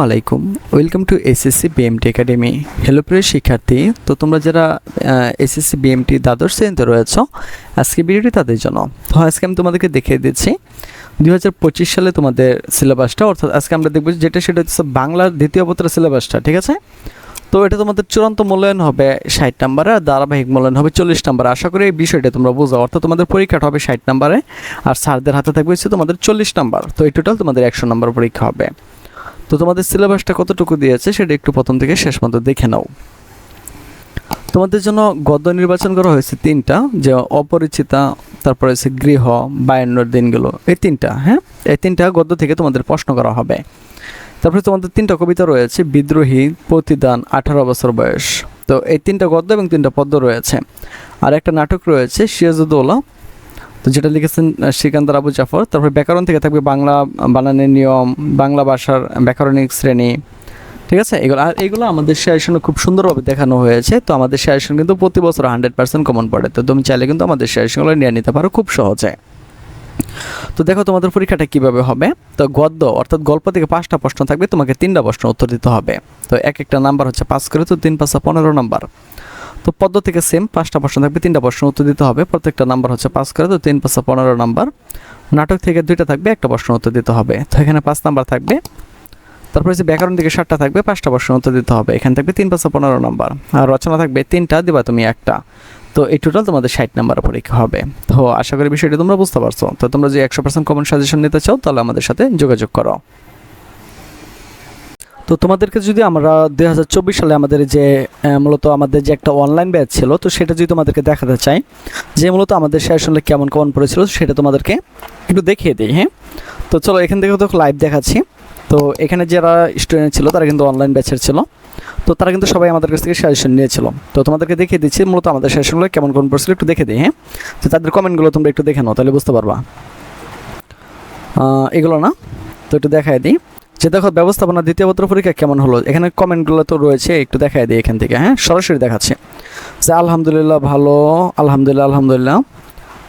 আলাইকুম welcome to SSC BMT academy hello প্রিয় শিক্ষার্থী। তো তোমরা যারা এসএসসি বিএমটি দ্বাদশ শ্রেণীতে রয়েছ আজকে ভিডিওটি তাদের জন্য। তো আজকে আমি তোমাদেরকে দেখিয়ে দিচ্ছি, দুই হাজার পঁচিশ সালে তোমাদের সিলেবাসটা, অর্থাৎ আজকে আমরা দেখব যেটা, সেটা হচ্ছে বাংলার দ্বিতীয় পত্রের সিলেবাসটা, ঠিক আছে? তো এটা তোমাদের চূড়ান্ত মূল্যায়ন হবে ষাট নাম্বারে, আর ধারাবাহিক মূল্যায়ন হবে চল্লিশ নাম্বার। আশা করি এই বিষয়টা তোমরা বোঝো। অর্থাৎ তোমাদের পরীক্ষাটা হবে ষাট নাম্বারে, আর স্যারদের হাতে থাকবে হচ্ছে তোমাদের চল্লিশ নাম্বার। তো এই টোটাল তোমাদের একশো নাম্বার পরীক্ষা হবে। তো তোমাদের সিলেবাসটা কতটুকু দিয়েছে সেটা একটু প্রথম থেকে শেষ পর্যন্ত দেখে নাও। তোমাদের জন্য গদ্য নির্বাচন করা হয়েছে তিনটা, যে অপরিচিতা, তারপরে হচ্ছে গৃহ, বায়ান্নর দিনগুলো, এই তিনটা হ্যাঁ? এই তিনটা গদ্য থেকে তোমাদের প্রশ্ন করা হবে। তারপরে তোমাদের তিনটা কবিতা রয়েছে, বিদ্রোহী, প্রতিদান, আঠারো বছর বয়স। তো এই তিনটা গদ্য এবং তিনটা পদ্য রয়েছে। আর একটা নাটক রয়েছে সিরাজউদ্দৌলা তো যেটা লিখেছেন সিকান্দার আবু জাফর, তারপরে ব্যাকরণ থেকে থাকবে বাংলা বানানের নিয়ম, বাংলা ভাষার ব্যাকরণিক শ্রেণি, ঠিক আছে? এগুলো, আর এগুলো আমাদের সাজেশনে খুব সুন্দরভাবে দেখানো হয়েছে। তো আমাদের সাজেশন কিন্তু প্রতি বছর হান্ড্রেড পার্সেন্ট কমন পড়ে। তো তুমি চাইলে কিন্তু আমাদের সাজেশনগুলো নিয়ে নিতে পারো খুব সহজে। তো দেখো তোমাদের পরীক্ষাটা কীভাবে হবে? তো গদ্য, অর্থাৎ গল্প থেকে পাঁচটা প্রশ্ন থাকবে, তোমাকে তিনটা প্রশ্ন উত্তর দিতে হবে। তো এক একটা নাম্বার হচ্ছে পাস করে, তো তিন পাঁচটা পনেরো নাম্বার। তো পদ্ম থেকে সেম পাঁচটা প্রশ্ন থাকবে, তিনটা প্রশ্ন উত্তর দিতে হবে। প্রত্যেকটা নাম্বার হচ্ছে পাস করে, তো তিন পাঁচটা পনেরো নাম্বার নাটক থেকে দুইটা থাকবে, একটা প্রশ্ন উত্তর দিতে হবে। তো এখানে পাঁচ নাম্বার থাকবে। তারপরে হচ্ছে ব্যাকরণ থেকে সাতটা থাকবে, পাঁচটা প্রশ্ন উত্তর দিতে হবে। এখানে থাকবে তিন পাঁচটা পনেরো নাম্বার আর রচনা থাকবে, তিনটা দিবা তুমি একটা। তো এই টোটাল তোমাদের ষাট নাম্বার পরীক্ষা হবে। তো আশা করি বিষয়টি তোমরা বুঝতে পারছ। তো তোমরা যদি একশো পার্সেন্ট কমন সাজেশন নিতে চাও, তাহলে আমাদের সাথে যোগাযোগ করো। তো তোমাদেরকে যদি আমরা দুই হাজার চব্বিশ সালে আমাদের যে মূলত আমাদের যে একটা অনলাইন ব্যাচ ছিল, তো সেটা যদি তোমাদেরকে দেখাতে চাই, যে মূলত আমাদের সেশনে কেমন কেমন পড়েছিল, সেটা তোমাদেরকে একটু দেখিয়ে দিই হ্যাঁ? তো চলো এখান থেকে তো লাইভ দেখাচ্ছি। তো এখানে যারা স্টুডেন্ট ছিল, তারা কিন্তু অনলাইন ব্যাচের ছিল। তো তারা কিন্তু সবাই আমাদের কাছ থেকে সাজেশন নিয়েছিল। তো তোমাদেরকে দেখিয়ে দিচ্ছি মূলত আমাদের সেশনগুলো কেমন কেমন পড়ছিল, একটু দেখে দিই হ্যাঁ? তো তাদের কমেন্টগুলো তোমরা একটু দেখে নাও, তাহলে বুঝতে পারবা। এগুলো না? তো একটু দেখায় দিই। যে দেখো, ব্যবস্থাপনা দ্বিতীয় পত্র পরীক্ষা কেমন হলো? এখানে কমেন্টগুলো তো রয়েছে, একটু দেখায় দিই এখান থেকে হ্যাঁ? সরাসরি দেখাচ্ছে। যে আলহামদুলিল্লাহ ভালো, আলহামদুলিল্লাহ আলহামদুলিল্লাহ।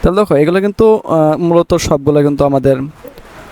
তাহলে দেখো, এগুলো কিন্তু মূলত সবগুলো কিন্তু আমাদের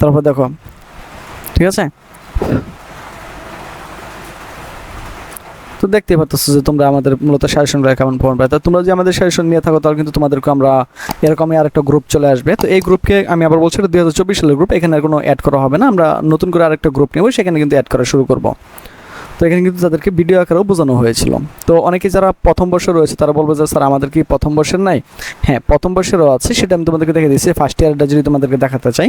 তারপর দেখো, ঠিক আছে? তো দেখতেই পাচ্ছ যে তোমরা আমাদের মূলত সাজেশনগুলো কেমন ফোন পাই তো তোমরা যদি আমাদের সাজেশন নিয়ে থাকো, তাহলে কিন্তু তোমাদেরকে আমরা এরকমই আরেকটা গ্রুপ চলে আসবে। তো এই গ্রুপকে আমি আবার বলছি দুই হাজার চব্বিশ সালের গ্রুপ এখানে কোনো অ্যাড করা হবে না। আমরা নতুন করে আরেকটা গ্রুপ নেব, সেখানে কিন্তু অ্যাড করা শুরু করব। তো এখানে কিন্তু তাদেরকে ভিডিও আকারেও বোঝানো হয়েছিল। তো অনেকে যারা প্রথম বর্ষে রয়েছে, তারা বলবে যে, স্যার, আমাদের কি প্রথম বর্ষের নাই? হ্যাঁ প্রথম বর্ষেরও আছে, সেটা আমি তোমাদেরকে দেখে দিচ্ছি ফার্স্ট ইয়ারটা যদি তোমাদেরকে দেখাতে চাই।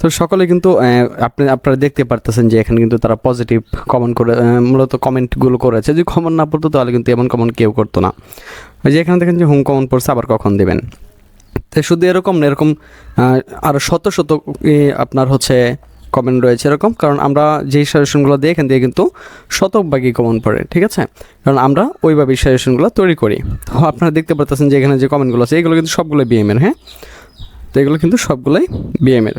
তো সকলে কিন্তু আপনি, আপনারা দেখতে পারতেছেন যে এখানে কিন্তু তারা পজিটিভ কমেন্ট করে মূলত কমেন্টগুলো করেছে। যদি কমন না পড়তো তাহলে কিন্তু এমন কমন কেউ করতো না। ওই যে এখানে দেখেন যে হুম কমন পড়ছে, আবার কখন দেবেন? তো শুধু এরকম না, এরকম আরও শত শত আপনার হচ্ছে কমেন্ট রয়েছে এরকম। কারণ আমরা যেই সাজেশনগুলো দিই, এখান থেকে কিন্তু শতভাগই কমন পড়ে, ঠিক আছে? কারণ আমরা ওইভাবেই সাজেশনগুলো তৈরি করি। তো আপনারা দেখতে পারতেছেন যে এখানে যে কমেন্টগুলো আছে, এগুলো কিন্তু সবগুলো বিএমের হ্যাঁ? তো এগুলো কিন্তু সবগুলোই বিএমের